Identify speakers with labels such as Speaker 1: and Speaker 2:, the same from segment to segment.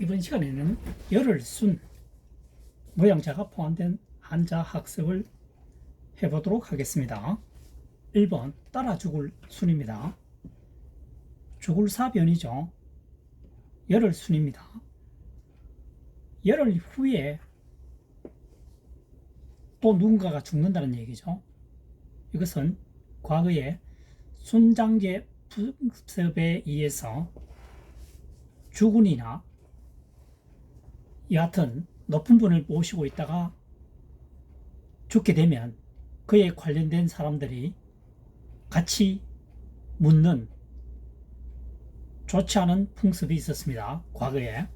Speaker 1: 이번 시간에는 열흘 순 모양자가 포함된 한자 학습을 해보도록 하겠습니다. 1번 따라 죽을 순입니다. 죽을 사변이죠. 열흘 순입니다. 열흘 후에 또 누군가가 죽는다는 얘기죠. 이것은 과거에 순장제 풍습에 의해서 주군이나 여하튼 높은 분을 모시고 있다가 죽게 되면 그에 관련된 사람들이 같이 묻는 좋지 않은 풍습이 있었습니다. 과거에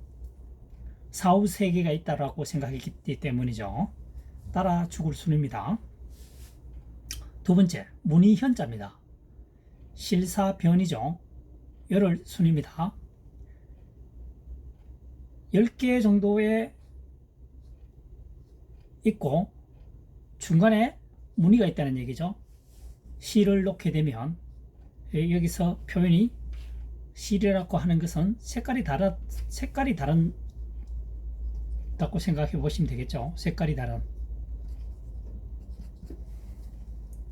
Speaker 1: 사후 세계가 있다라고 생각했기 때문이죠. 따라 죽을 순입니다. 두 번째, 문의현자입니다. 실사변이죠. 열흘 순입니다. 10개 정도의 있고 중간에 무늬가 있다는 얘기죠. 시를 놓게 되면 예, 여기서 표현이 시라고 하는 것은 색깔이 다른 색깔이 다른 다고 생각해 보시면 되겠죠. 색깔이 다른.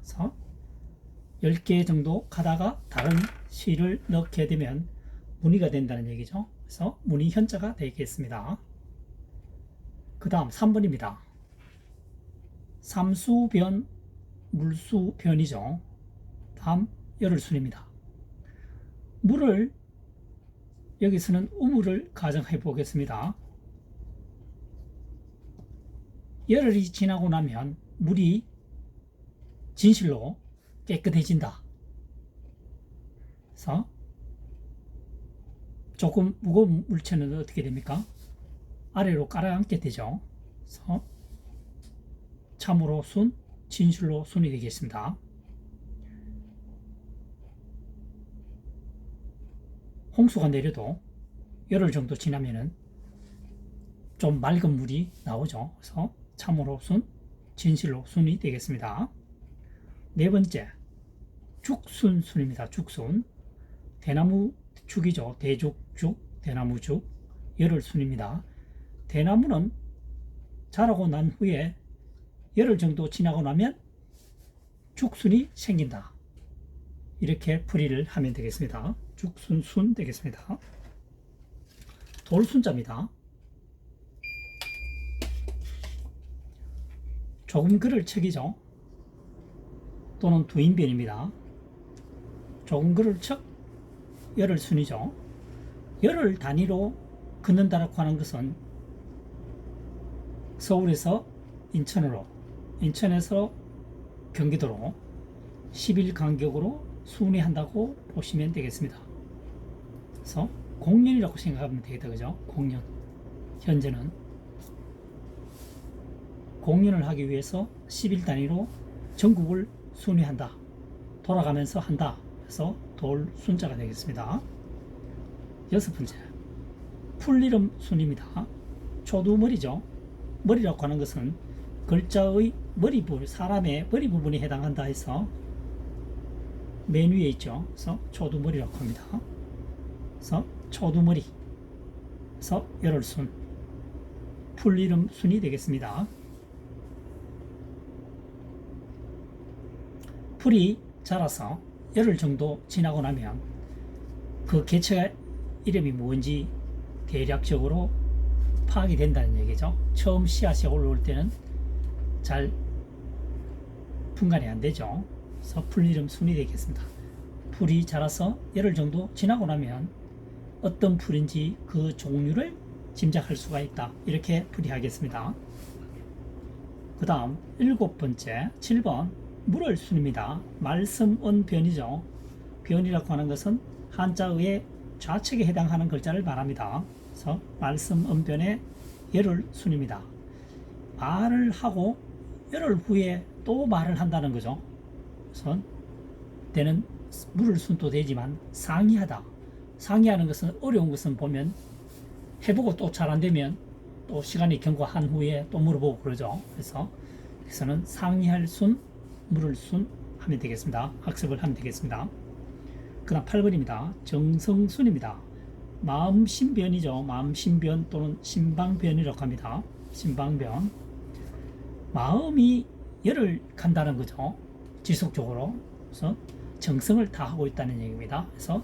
Speaker 1: 그래서 10개 정도 가다가 다른 시를 넣게 되면 무늬가 된다는 얘기죠. 그래서 무늬 현자가 되겠습니다. 그 다음 3번입니다. 삼수변, 물수변이죠. 다음 열흘순입니다. 물을 여기서는 우물을 가정해 보겠습니다. 열흘이 지나고 나면 물이 진실로 깨끗해진다. 그래서 조금 무거운 물체는 어떻게 됩니까? 아래로 깔아앉게 되죠. 그래서 참으로 순, 진실로 순이 되겠습니다. 홍수가 내려도 열흘 정도 지나면은 좀 맑은 물이 나오죠. 그래서 참으로 순, 진실로 순이 되겠습니다. 네 번째, 죽순 순입니다. 죽순. 대나무 죽이죠. 대죽죽, 대나무죽, 열흘 순입니다. 대나무는 자라고 난 후에 열흘 정도 지나고 나면 죽순이 생긴다. 이렇게 풀이를 하면 되겠습니다. 죽순순 되겠습니다. 돌순자입니다. 조금 글을 척이죠. 또는 두인변입니다. 조금 글을 척 열흘 순이죠. 열흘 단위로 긋는다라고 하는 것은 서울에서 인천으로, 인천에서 경기도로 10일 간격으로 순회한다고 보시면 되겠습니다. 그래서 공연이라고 생각하면 되겠다, 그죠? 공연. 현재는 공연을 하기 위해서 10일 단위로 전국을 순회한다. 돌아가면서 한다. 그래서 돌 순자가 되겠습니다. 여섯 번째, 풀리름 순입니다. 초두머리죠. 머리라고 하는 것은 글자의 머리 부분, 사람의 머리 부분에 해당한다 해서 맨 위에 있죠. 그래서 초두머리라고 합니다. 그래서 초두머리. 그래서 열흘순. 풀리름 순이 되겠습니다. 풀이 자라서 열흘 정도 지나고 나면 그 개체 이름이 뭔지 대략적으로 파악이 된다는 얘기죠. 처음 씨앗이 올라올 때는 잘 분간이 안 되죠. 그래서 풀 이름 순이 되겠습니다. 풀이 자라서 열흘 정도 지나고 나면 어떤 풀인지 그 종류를 짐작할 수가 있다. 이렇게 풀이하겠습니다. 그 다음 일곱 번째 7번 물을 순입니다. 말씀은 변이죠. 변이라고 하는 것은 한자의 좌측에 해당하는 글자를 말합니다. 그래서 말씀 음변의 열흘 순입니다. 말을 하고 열흘 후에 또 말을 한다는 거죠. 그래서 때는 물을 순도 되지만 상의하다. 상의하는 것은 어려운 것은 보면 해보고 또 잘 안 되면 또 시간이 경과한 후에 또 물어보고 그러죠. 그래서 그래서는 상의할 순, 물을 순 하면 되겠습니다. 학습을 하면 되겠습니다. 그 다음 8번입니다. 정성순입니다. 마음 신변이죠. 마음 신변 또는 신방변이라고 합니다. 신방변. 마음이 열을 간다는 거죠. 지속적으로. 그래서 정성을 다하고 있다는 얘기입니다. 그래서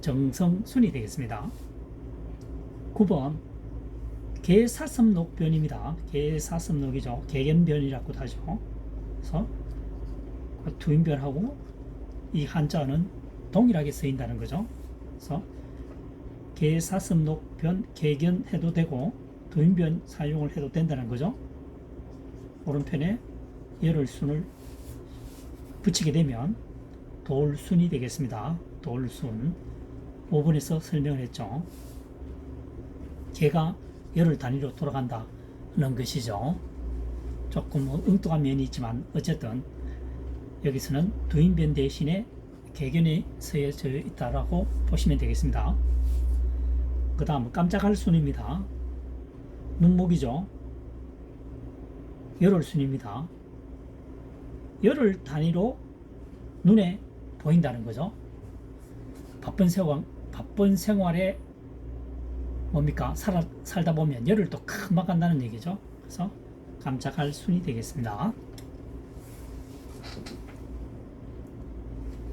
Speaker 1: 정성순이 되겠습니다. 9번 개사슴록변입니다. 개사슴록이죠. 개견변이라고 하죠. 그래서 그 두인변하고 이 한자는 동일하게 쓰인다는 거죠. 그래서 개사슴록변 개견해도 되고 두인변 사용을 해도 된다는 거죠. 오른편에 열을 순을 붙이게 되면 돌순이 되겠습니다. 돌순 5번에서 설명을 했죠. 개가 열흘 단위로 돌아간다는 것이죠. 조금 뭐 엉뚱한 면이 있지만 어쨌든 여기서는 두인변 대신에 개견이 서여져 있다라고 보시면 되겠습니다. 그 다음 깜짝할 순입니다. 눈목이죠. 열흘 순입니다. 열흘 단위로 눈에 보인다는 거죠. 바쁜 생활, 바쁜 생활에 뭡니까? 살, 살다 보면 열을 또 금방 간다는 얘기죠. 그래서 깜짝할 순이 되겠습니다.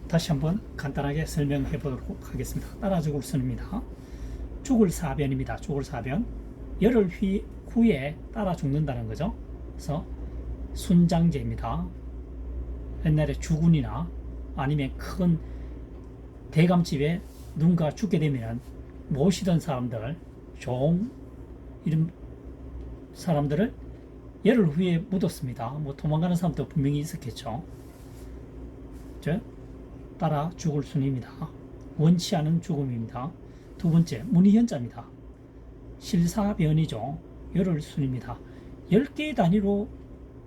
Speaker 1: 다시 한번 간단하게 설명해 보도록 하겠습니다. 따라 죽을 순입니다. 죽을 사변입니다. 죽을 사변. 열흘 휘, 후에 따라 죽는다는 거죠. 그래서 순장제입니다. 옛날에 주군이나 아니면 큰 대감집에 누군가 죽게 되면 모시던 사람들, 종 이런 사람들을 열흘 후에 묻었습니다. 뭐 도망가는 사람도 분명히 있었겠죠. 저 따라 죽을 순입니다. 원치 않은 죽음입니다. 두 번째 문희현자입니다. 실사변이죠. 열흘 순입니다. 10개 단위로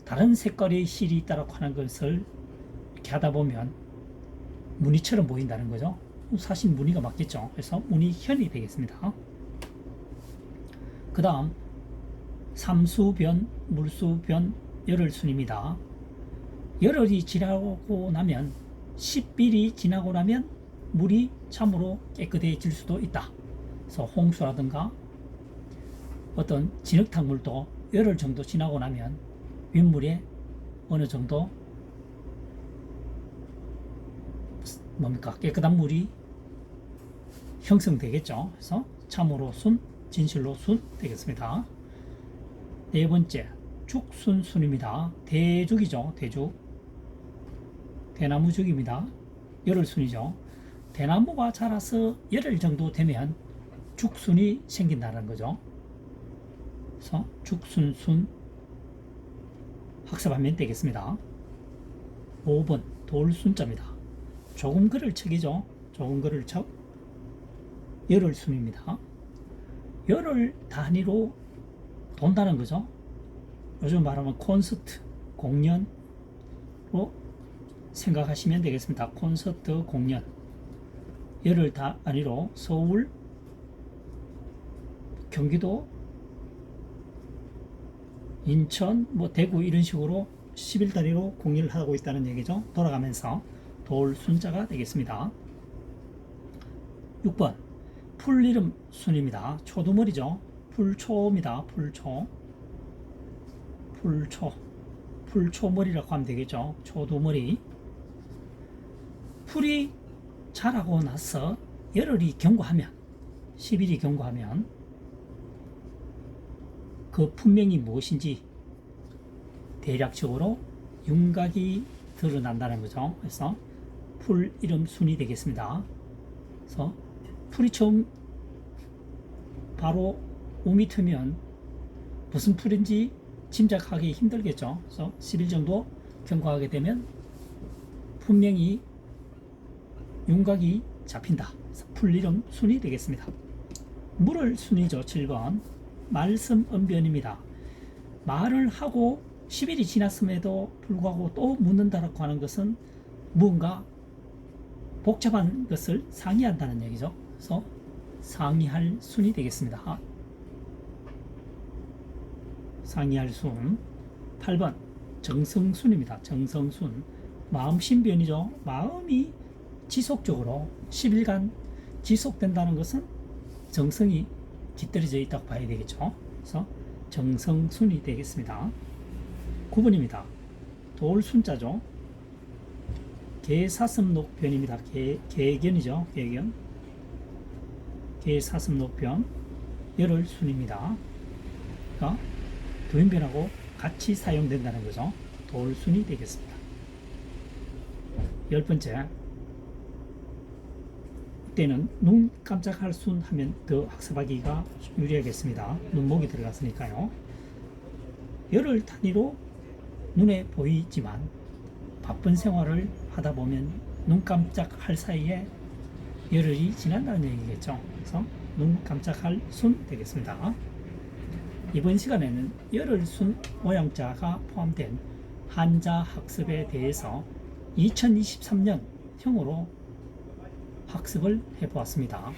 Speaker 1: 다른 색깔의 실이 있다고 하는 것을 이렇게 하다 보면 무늬처럼 보인다는 거죠. 사실 무늬가 맞겠죠. 그래서 무늬현이 되겠습니다. 그 다음 삼수변, 물수변, 열흘 순입니다. 열흘이 지나고 나면 10일이 지나고 나면 물이 참으로 깨끗해질 수도 있다. 그래서 홍수라든가 어떤 진흙탕 물도 열흘 정도 지나고 나면 윗물에 어느 정도 뭡니까 깨끗한 물이 형성되겠죠. 그래서 참으로 순, 진실로 순 되겠습니다. 네 번째 죽순순입니다. 대죽이죠. 대죽. 대나무죽입니다. 열흘순이죠. 대나무가 자라서 열흘 정도 되면 죽순이 생긴다는 거죠. 그래서 죽순순 학습하면 되겠습니다. 5번 돌순자입니다. 조금 글을 척이죠. 조금 글을 척. 열흘 순입니다. 열흘 단위로 돈다는 거죠. 요즘 말하면 콘서트, 공연으로 생각하시면 되겠습니다. 콘서트, 공연. 열흘 단위로 서울, 경기도, 인천, 뭐 대구 이런 식으로 10일 단위로 공연을 하고 있다는 얘기죠. 돌아가면서 돌 순자가 되겠습니다. 6번 풀 이름 순입니다. 초두머리죠. 풀초입니다. 풀초. 풀초. 풀초머리라고 하면 되겠죠. 초두머리. 풀이 자라고 나서 열흘이 경과하면 10일이 경과하면 그 품명이 무엇인지 대략적으로 윤곽이 드러난다는 거죠. 그래서 풀 이름 순이 되겠습니다. 그래서 풀이 처음 바로 5m면 무슨 풀인지 짐작하기 힘들겠죠. 그래서 10일 정도 경과하게 되면 분명히 윤곽이 잡힌다. 풀 이름 순이 되겠습니다. 물을 순이죠. 7번. 말씀 언변입니다. 말을 하고 10일이 지났음에도 불구하고 또 묻는다라고 하는 것은 무언가 복잡한 것을 상의한다는 얘기죠. 그래서 상의할 순이 되겠습니다. 상의할 순 8번 정성순입니다. 정성순 마음 신변이죠. 마음이 지속적으로 10일간 지속된다는 것은 정성이 깃들여져 있다고 봐야 되겠죠. 그래서 정성순이 되겠습니다. 9번입니다. 돌순자죠. 개사슴록변입니다. 개, 개견이죠. 개견. 개사슴록변. 열흘 순입니다. 그러니까 도인변하고 같이 사용된다는 거죠. 돌순이 되겠습니다. 열 번째. 이때는 눈 깜짝할 순 하면 더 학습하기가 유리하겠습니다. 눈목이 들어갔으니까요. 열흘 단위로 눈에 보이지만 바쁜 생활을 하다 보면 눈 깜짝할 사이에 열흘이 지난다는 얘기겠죠. 그래서 눈 깜짝할 순 되겠습니다. 이번 시간에는 열흘 순 모양자가 포함된 한자 학습에 대해서 2023년 형으로 학습을 해보았습니다.